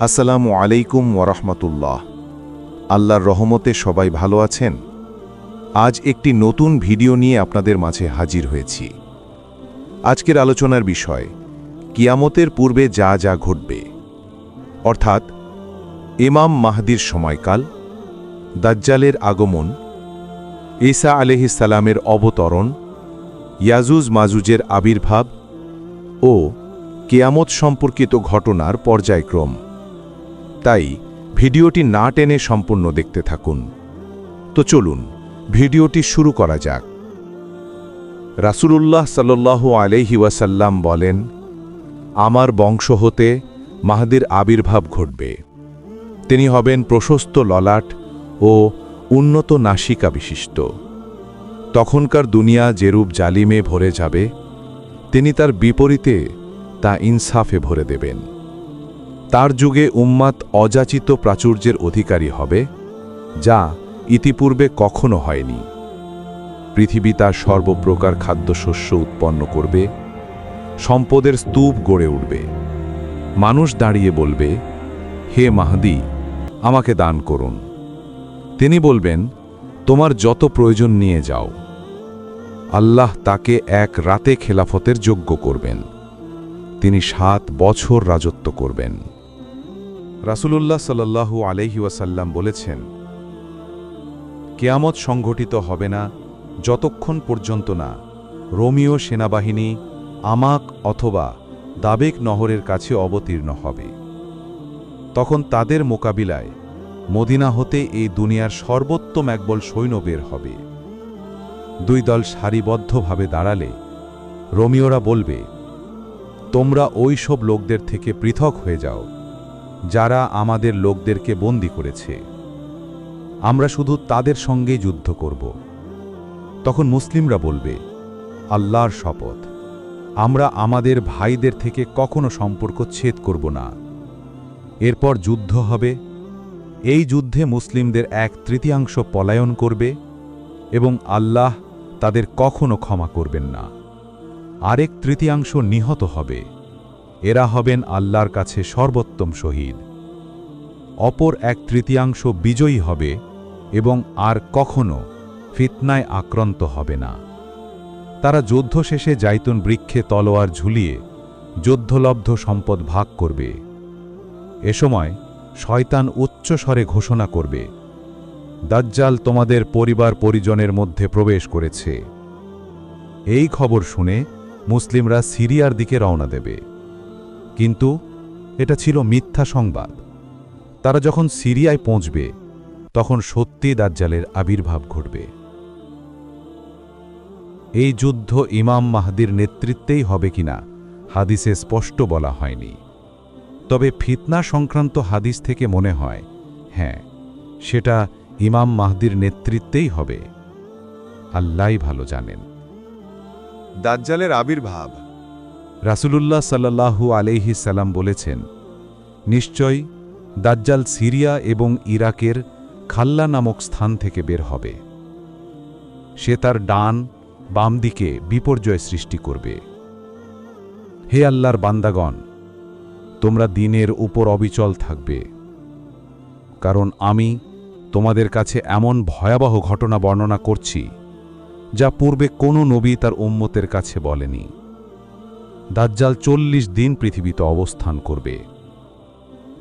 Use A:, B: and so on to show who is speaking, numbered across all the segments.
A: আসসালামু আলাইকুম ওরহমতুল্লাহ আল্লাহর রহমতে সবাই ভালো আছেন? আজ একটি নতুন ভিডিও নিয়ে আপনাদের মাঝে হাজির হয়েছি। আজকের আলোচনার বিষয়, কিয়ামতের পূর্বে যা যা ঘটবে। অর্থাৎ, ইমাম মাহদির সময়কাল, দাজ্জালের আগমন, ঈসা আলহিসাল্লামের অবতরণ, ইয়াজুজ মাজুজের আবির্ভাব ও কেয়ামত সম্পর্কিত ঘটনার পর্যায়ক্রম। তাই ভিডিওটি না টেনে সম্পূর্ণ দেখতে থাকুন। তো চলুন, ভিডিওটি শুরু করা যাক। রাসূলুল্লাহ সাল্লু আলহি ওয়াসাল্লাম বলেন, আমার বংশ হতে মাহাদির আবির্ভাব ঘটবে। তিনি হবেন প্রশস্ত ললাট ও উন্নত নাসিকা বিশিষ্ট। তখনকার দুনিয়া যেরূপ জালিমে ভরে যাবে, তিনি তার বিপরীতে তা ইনসাফে ভরে দেবেন। তার যুগে উম্মাত অযাচিত প্রাচুর্যের অধিকারী হবে, যা ইতিপূর্বে কখনো হয়নি। পৃথিবী তার সর্বপ্রকার খাদ্যশস্য উৎপন্ন করবে, সম্পদের স্তূপ গড়ে উঠবে। মানুষ দাঁড়িয়ে বলবে, হে মাহদি, আমাকে দান করুন। তিনি বলবেন, তোমার যত প্রয়োজন নিয়ে যাও। আল্লাহ তাকে এক রাতে খেলাফতের যোগ্য করবেন। তিনি সাত বছর রাজত্ব করবেন। রাসূলুল্লাহ সাল্লাল্লাহু আলহি ওয়াসাল্লাম বলেছেন, কেয়ামত সংঘটিত হবে না, যতক্ষণ পর্যন্ত না রোমিও সেনাবাহিনী আমাক অথবা দাবেক নহরের কাছে অবতীর্ণ হবে। তখন তাদের মোকাবিলায় মদিনা হতে এই দুনিয়ার সর্বোত্তম একবল সৈন্য বের হবে। দুই দল সারিবদ্ধভাবে দাঁড়ালে রোমিওরা বলবে, তোমরা ওই সব লোকদের থেকে পৃথক হয়ে যাও। যারা আমাদের লোকদেরকে বন্দি করেছে। আমরা শুধু তাদের সঙ্গেই যুদ্ধ করব। তখন মুসলিমরা বলবে, আল্লাহর শপথ। আমরা আমাদের ভাইদের থেকে কখনো সম্পর্ক ছেদ করব না। এরপর যুদ্ধ হবে। এই যুদ্ধে মুসলিমদের এক তৃতীয়াংশ পলায়ন করবে এবং আল্লাহ তাদের কখনো ক্ষমা করবেন না। আরেক তৃতীয়াংশ নিহত হবে। এরা হবেন আল্লাহর কাছে সর্বোত্তম শহীদ। অপর এক তৃতীয়াংশ বিজয়ী হবে এবং আর কখনো ফিতনায় আক্রান্ত হবে না। তারা যুদ্ধ শেষে জাইতুন বৃক্ষে তলোয়ার ঝুলিয়ে যুদ্ধলব্ধ সম্পদ ভাগ করবে। এ সময় শয়তান উচ্চস্বরে ঘোষণা করবে, দাজ্জাল তোমাদের পরিবার পরিজনের মধ্যে প্রবেশ করেছে। এই খবর শুনে মুসলিমরা সিরিয়ার দিকে রওনা দেবে। কিন্তু এটা ছিল মিথ্যা সংবাদ। তারা যখন সিরিয়ায় পৌঁছবে, তখন সত্যি দাজ্জালের আবির্ভাব ঘটবে। এই যুদ্ধ ইমাম মাহদির নেতৃত্বেই হবে কিনা, হাদিসে স্পষ্ট বলা হয়নি। তবে ফিতনা সংক্রান্ত হাদিস থেকে মনে হয় হ্যাঁ সেটা ইমাম মাহদির নেতৃত্বেই হবে। আল্লাহ ভালো জানেন।
B: দাজ্জালের আবির্ভাব
A: রাসূলুল্লাহ সাল্লাল্লাহু আলাইহি সাল্লাম বলেছেন, নিশ্চয় দাজ্জাল সিরিয়া এবং ইরাকের খাল্লা নামক স্থান থেকে বের হবে। সে তার ডান বাম দিকে বিপর্যয় সৃষ্টি করবে। হে আল্লাহর বান্দাগণ, তোমরা দিনের উপর অবিচল থাকবে, কারণ আমি তোমাদের কাছে এমন ভয়াবহ ঘটনা বর্ণনা করছি, যা পূর্বে কোনো নবী তার উম্মতের কাছে বলেনি। দাজ্জাল চল্লিশ দিন পৃথিবীতে অবস্থান করবে।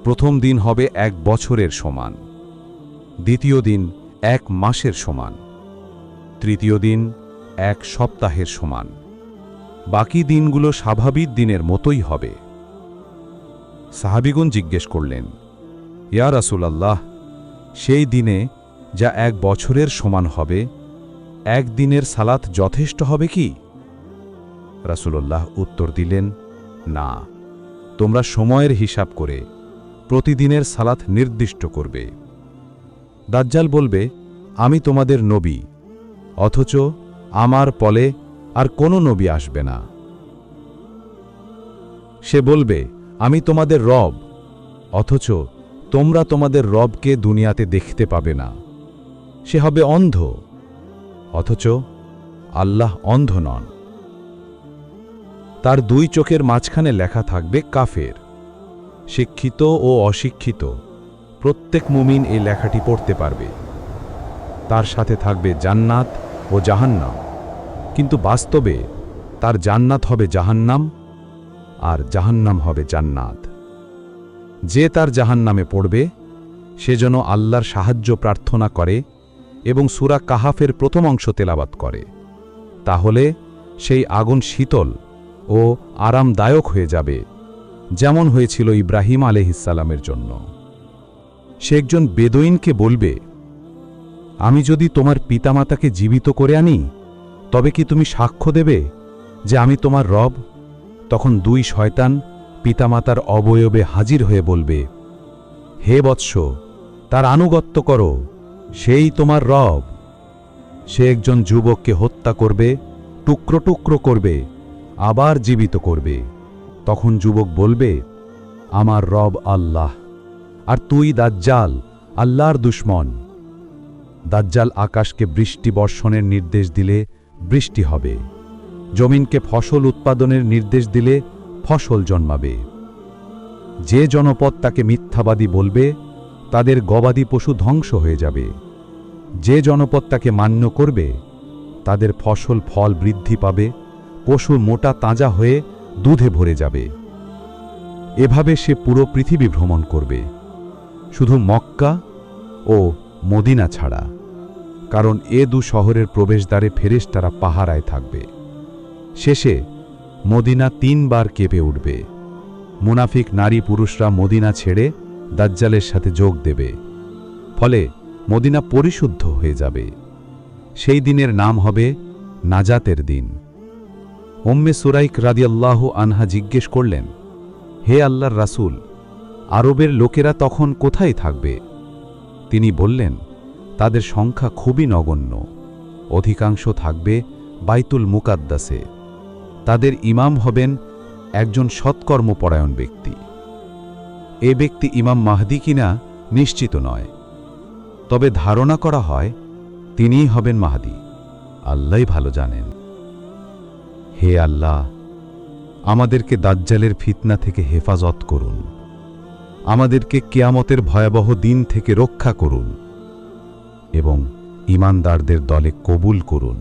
A: প্রথম দিন হবে এক বছরের সমান। দ্বিতীয় দিন এক মাসের সমান। তৃতীয় দিন এক সপ্তাহের সমান। বাকি দিনগুলো স্বাভাবিক দিনের মতোই হবে। সাহাবিগুন জিজ্ঞেস করলেন, ইয়া রাসূলাল্লাহ, সেই দিনে যা এক বছরের সমান হবে, এক দিনের সালাত যথেষ্ট হবে কি? রাসূলুল্লাহ উত্তর দিলেন, না, তোমরা সময়ের হিসাব করে প্রতিদিনের সালাত নির্দিষ্ট করবে। দাজ্জাল বলবে, আমি তোমাদের নবী, অথচ আমার পলে আর কোনো নবী আসবে না। সে বলবে, আমি তোমাদের রব, অথচ তোমরা তোমাদের রবকে দুনিয়াতে দেখতে পাবে না। সে হবে অন্ধ, অথচ আল্লাহ অন্ধ নন। তার দুই চোখের মাঝখানে লেখা থাকবে কাফের। শিক্ষিত ও অশিক্ষিত, প্রত্যেক মুমিন এই লেখাটি পড়তে পারবে। তার সাথে থাকবে জান্নাত ও জাহান্নাম। কিন্তু বাস্তবে তার জান্নাত হবে জাহান্নাম আর জাহান্নাম হবে জান্নাত। যে তার জাহান্নামে পড়বে, সে যেন আল্লাহর সাহায্য প্রার্থনা করে এবং সুরা কাহাফের প্রথম অংশ তেলাবাত করে। তাহলে সেই আগুন শীতল ও আরামদায়ক হয়ে যাবে, যেমন হয়েছিল ইব্রাহিম আলহিসাল্লামের জন্য। সে একজন বেদইনকে বলবে, আমি যদি তোমার পিতামাতাকে জীবিত করে আনি, তবে কি তুমি সাক্ষ্য দেবে যে আমি তোমার রব? তখন দুই শয়তান পিতামাতার অবয়বে হাজির হয়ে বলবে, হে বৎস, তার আনুগত্য করো, সেই তোমার রব। সে একজন যুবককে হত্যা করবে, টুকরো টুকরো করবে আবার জীবিত করবে। তখন যুবক বলবে, আমার রব আল্লাহ, আর তুই দাজ্জাল, আল্লাহর দুশ্মন। দাজ্জাল আকাশকে বৃষ্টি বর্ষণের নির্দেশ দিলে বৃষ্টি হবে। জমিনকে ফসল উৎপাদনের নির্দেশ দিলে ফসল জন্মাবে। যে জনপদ তাকে মিথ্যাবাদী বলবে, তাদের গবাদি পশু ধ্বংস হয়ে যাবে। যে জনপদ তাকে মান্য করবে, তাদের ফসল ফল বৃদ্ধি পাবে। পশু মোটা তাজা হয়ে দুধে ভরে যাবে। এভাবে সে পুরো পৃথিবী ভ্রমণ করবে। শুধু মক্কা ও মদিনা ছাড়া, কারণ এ দু শহরের প্রবেশদ্বারে ফেরেশতারা পাহারায় থাকবে। শেষে মদিনা তিনবার কেঁপে উঠবে। মুনাফিক নারী পুরুষরা মদিনা ছেড়ে দাজ্জালের সাথে যোগ দেবে। ফলে মদিনা পরিশুদ্ধ হয়ে যাবে। সেই দিনের নাম হবে নাজাতের দিন। ওম্মে সুরাইক রাদিয়াল্লাহ আনহা জিজ্ঞেস করলেন, হে আল্লাহর রাসূল, আরবের লোকেরা তখন কোথায় থাকবে? তিনি বললেন, তাদের সংখ্যা খুবই নগণ্য, অধিকাংশ থাকবে বাইতুল মুকাদ্দাসে। তাদের ইমাম হবেন একজন সৎকর্মপরায়ণ ব্যক্তি। এ ব্যক্তি ইমাম মাহদি কিনা নিশ্চিত নয়, তবে ধারণা করা হয় তিনিই হবেন মাহাদি। আল্লাহই ভালো জানেন। হে আল্লাহ, আমাদেরকে দাজ্জালের ফিতনা থেকে হেফাজত করুন। আমাদেরকে কেয়ামতের ভয়াবহ দিন থেকে রক্ষা করুন এবং ইমানদারদের দলে কবুল করুন।